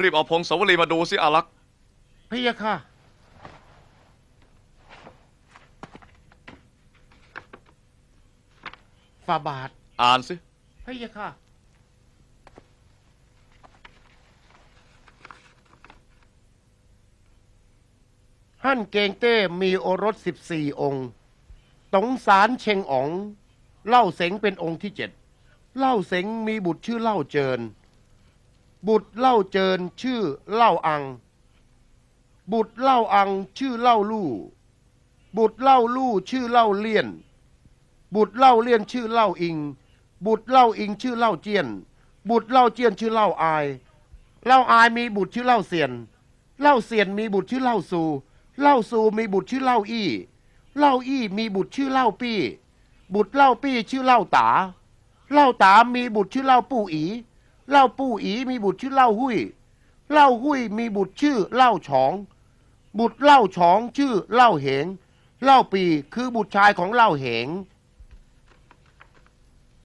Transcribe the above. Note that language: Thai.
รีบเอาพงศาวลีมาดูสิอารักษ์พะยะค่ะ ฝ่าบาทอ่านสิ พะยะค่ะ ฮั่นเกงเต้มีโอรสสิบสี่องค์ ตงสารเชงอ๋อง เล่าเสงเป็นองค์ที่เจ็ด เล่าเสงมีบุตรชื่อเล่าเจิน บุตรเล่าเจินชื่อเล่าอัง บุตรเล่าอังชื่อเล่าลู่ บุตรเล่าลู่ชื่อเล่าเลี่ยน บุตรเล่าเลี่ยนชื่อเล่าอิง บุตรเล่าอิงชื่อเล่าเจียน บุตรเล่าเจียนชื่อเล่าอาย เล่าอายมีบุตรชื่อเล่าเสียน เล่าเสียนมีบุตรชื่อเล่าซู เล่าซูมีบุตรชื่อเล่าอี้ เล่าอี้มีบุตรชื่อเล่าปี้ บุตรเล่าปี้ชื่อเล่าตา เล่าตามีบุตรชื่อเล่าปู่อี เล่าปู่อีมีบุตรชื่อเล่าหุยเล่าหุยมีบุตรชื่อเล่าฉอง บุตรเล่าฉองชื่อเล่าเหง เล่าปีคือบุตรชายของเล่าเหง